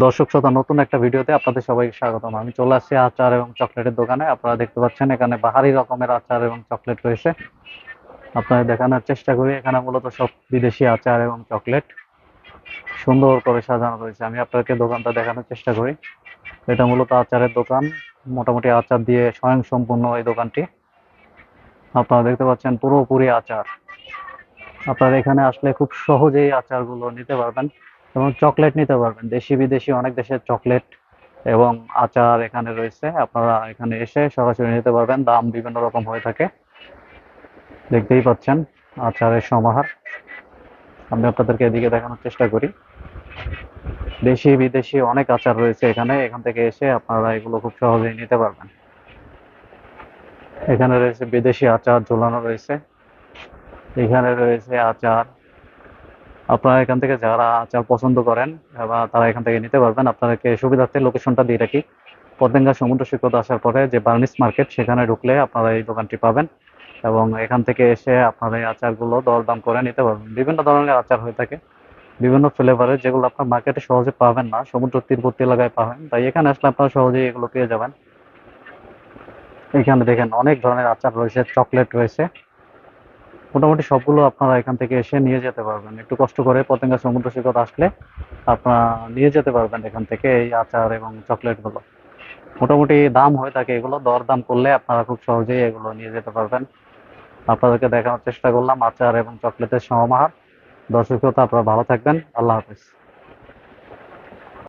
দর্শক শ্রোতা, নতুন একটা ভিডিওতে আপনাদের সবাইকে স্বাগতম। আমি চলে আসছি আচার এবং চকলেটের দোকানে। আপনারা দেখতে পাচ্ছেন, এখানে বাহারি রকমের আচার এবং চকলেট রয়েছে। আপনাদের দেখানোর চেষ্টা করি, এখানে মূলত সব বিদেশি আচার এবং চকলেট সুন্দর করে সাজানো রয়েছে। আমি আপনাদেরকে দোকানটা দেখানোর চেষ্টা করি। এটা মূলত আচারের দোকান। মোটামুটি আচার দিয়ে স্বয়ং সম্পূর্ণ এই দোকানটি। আপনারা দেখতে পাচ্ছেন পুরোপুরি আচার। আপনারা এখানে আসলে খুব সহজেই আচারগুলো নিতে পারবেন। এবং চকলেট নিতে পারবেন। দেশি বিদেশি অনেক দেশের চকলেট এবং আচার এখানে রয়েছে। আপনারা এখানে এসে সরাসরি নিতে পারবেন। দাম বিভিন্ন রকম হয়ে থাকে। দেখতেই পাচ্ছেন আচারের সমাহার। আমি আপনাদেরকে এদিকে দেখানোর চেষ্টা করি। দেশি বিদেশি অনেক আচার রয়েছে এখানে। এখান থেকে এসে আপনারা এগুলো খুব সহজেই নিতে পারবেন। এখানে রয়েছে বিদেশি আচার, ঝোলানো রয়েছে। এখানে রয়েছে আচার। আপনারা এখান থেকে যারা আচার পছন্দ করেন বা তারা এখান থেকে নিতে পারবেন, আপনাদেরকে সুবিধার্থে লোকেশনটা দিয়ে রাখি। পতেঙ্গা সমুদ্র সৈকত আসার পরে যে বার্নিস মার্কেট সেখানে ঢুকলে আপনারা এই দোকানটি পাবেন এবং এখান থেকে এসে আপনারা এই আচারগুলো দরদাম করে নিতে পারবেন। বিভিন্ন ধরনের আচার হয়ে থাকে, বিভিন্ন ফ্লেভারের যেগুলো আপনার মার্কেটে সহজে পাবেন না, সমুদ্র তীরবর্তী এলাকায় পাবেন। তাই এখানে আসলে আপনারা সহজেই এগুলো পেয়ে যাবেন। এখানে দেখেন অনেক ধরনের আচার রয়েছে চকলেট রয়েছে। মোটামুটি সবগুলো আপনারা এখান থেকে এসে নিয়ে যেতে পারবেন। একটু কষ্ট করে পতেঙ্গা সমুদ্র সৈকত আসলে আপনারা নিয়ে যেতে পারবেন এখান থেকে এই আচার এবং চকলেটগুলো। মোটামুটি দাম হয়ে থাকে এগুলো দর দাম করলে আপনারা খুব সহজেই এগুলো নিয়ে যেতে পারবেন। আপনাদেরকে দেখানোর চেষ্টা করলাম আচার এবং চকলেটের সমাহার। দর্শক শ্রোতা, আপনারা ভালো থাকবেন। আল্লাহ হাফিজ।